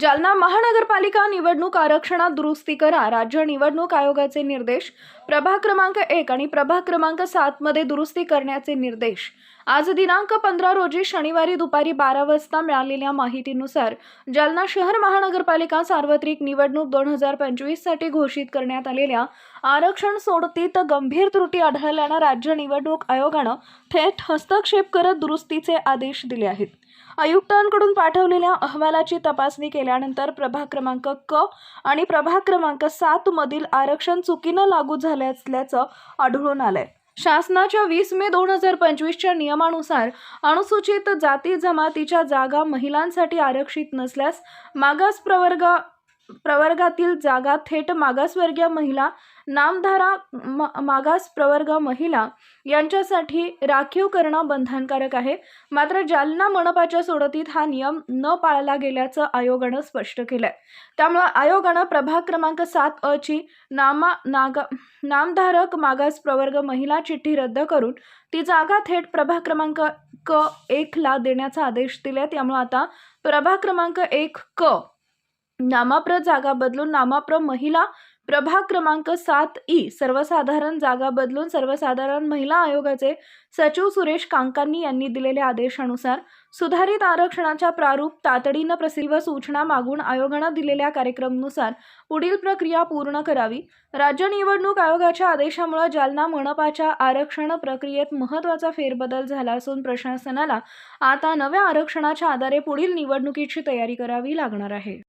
जालना महानगरपालिका निवडणूक आरक्षणात दुरुस्ती करा. राज्य निवडणूक आयोगाचे निर्देश प्रभाग क्रमांक एक आणि प्रभाग क्रमांक सातमध्ये दुरुस्ती करण्याचे निर्देश. आज दिनांक पंधरा रोजी शनिवारी दुपारी बारा वाजता मिळालेल्या माहितीनुसार जालना शहर महानगरपालिका सार्वत्रिक निवडणूक दोन हजार पंचवीससाठी घोषित करण्यात आलेल्या आरक्षण सोडतीत गंभीर त्रुटी आढळल्यानं राज्य निवडणूक आयोगानं थेट हस्तक्षेप करत दुरुस्तीचे आदेश दिले आहेत. आयुक्तांकडून पाठवलेल्या अहवालाची तपासणी केल्यानंतर प्रभाग क्रमांक क आणि प्रभाग क्रमांक सात मधील आरक्षण चुकीनं लागू झाले असल्याचं आढळून आलंय. शासनाच्या वीस मे दोन हजार पंचवीसच्या नियमानुसार अनुसूचित जाती जमातीच्या जागा महिलांसाठी आरक्षित नसल्यास मागास प्रवर्ग प्रवर्गातील जागा थेट मागासवर्गीय महिला नामधारा म- मागास प्रवर्ग महिला यांच्यासाठी राखीव करणं बंधनकारक आहे. मात्र जालना मनपाच्या सोडतीत हा नियम न पाळला गेल्याचं आयोगानं स्पष्ट केलंय. त्यामुळे आयोगानं प्रभाग क्रमांक सात अ ची नामा नागा नामधारक मागास प्रवर्ग महिला चिठ्ठी रद्द करून ती जागा थेट प्रभाग क्रमांक क एकला देण्याचा आदेश दिलाय. त्यामुळे आता प्रभाग क्रमांक एक क नामाप्र जागा बदलून नामाप्र महिला प्रभाग क्रमांक सात ई सर्वसाधारण जागा बदलून सर्वसाधारण महिला आयोगाचे सचिव सुरेश कांकांनी यांनी दिलेल्या आदेशानुसार सुधारित आरक्षणाच्या प्रारूप तातडीनं प्रसिद्ध सूचना मागून आयोगानं दिलेल्या कार्यक्रमानुसार पुढील प्रक्रिया पूर्ण करावी. राज्य निवडणूक आयोगाच्या आदेशामुळे जालना मनपाच्या आरक्षण प्रक्रियेत महत्त्वाचा फेरबदल झाला असून प्रशासनाला आता नव्या आरक्षणाच्या आधारे पुढील निवडणुकीची तयारी करावी लागणार आहे.